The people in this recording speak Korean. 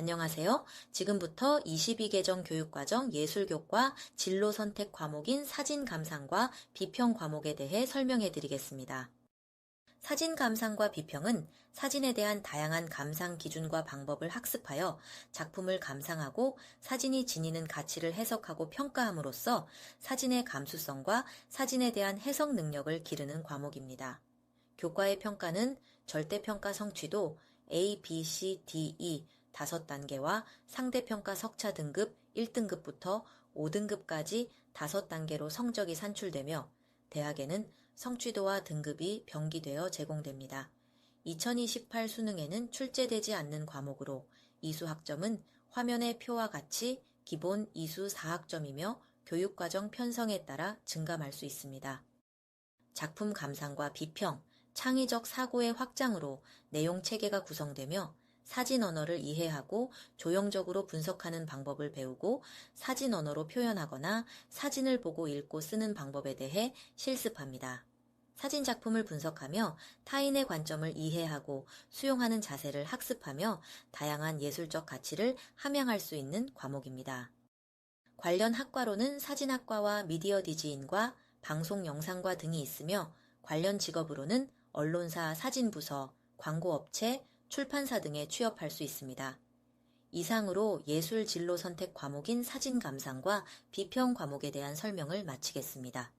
안녕하세요. 지금부터 22개정 교육과정 예술교과 진로 선택 과목인 사진 감상과 비평 과목에 대해 설명해 드리겠습니다. 사진 감상과 비평은 사진에 대한 다양한 감상 기준과 방법을 학습하여 작품을 감상하고 사진이 지니는 가치를 해석하고 평가함으로써 사진의 감수성과 사진에 대한 해석 능력을 기르는 과목입니다. 교과의 평가는 절대평가 성취도 A, B, C, D, E 다섯 단계와 상대평가 석차 등급 1등급부터 5등급까지 다섯 단계로 성적이 산출되며 대학에는 성취도와 등급이 병기되어 제공됩니다. 2028 수능에는 출제되지 않는 과목으로 이수 학점은 화면의 표와 같이 기본 이수 4학점이며 교육과정 편성에 따라 증감할 수 있습니다. 작품 감상과 비평, 창의적 사고의 확장으로 내용 체계가 구성되며 사진 언어를 이해하고 조형적으로 분석하는 방법을 배우고 사진 언어로 표현하거나 사진을 보고 읽고 쓰는 방법에 대해 실습합니다. 사진 작품을 분석하며 타인의 관점을 이해하고 수용하는 자세를 학습하며 다양한 예술적 가치를 함양할 수 있는 과목입니다. 관련 학과로는 사진학과와 미디어 디지인과 방송 영상과 등이 있으며 관련 직업으로는 언론사 사진부서, 광고업체, 출판사 등에 취업할 수 있습니다. 이상으로 예술 진로 선택 과목인 사진 감상과 비평 과목에 대한 설명을 마치겠습니다.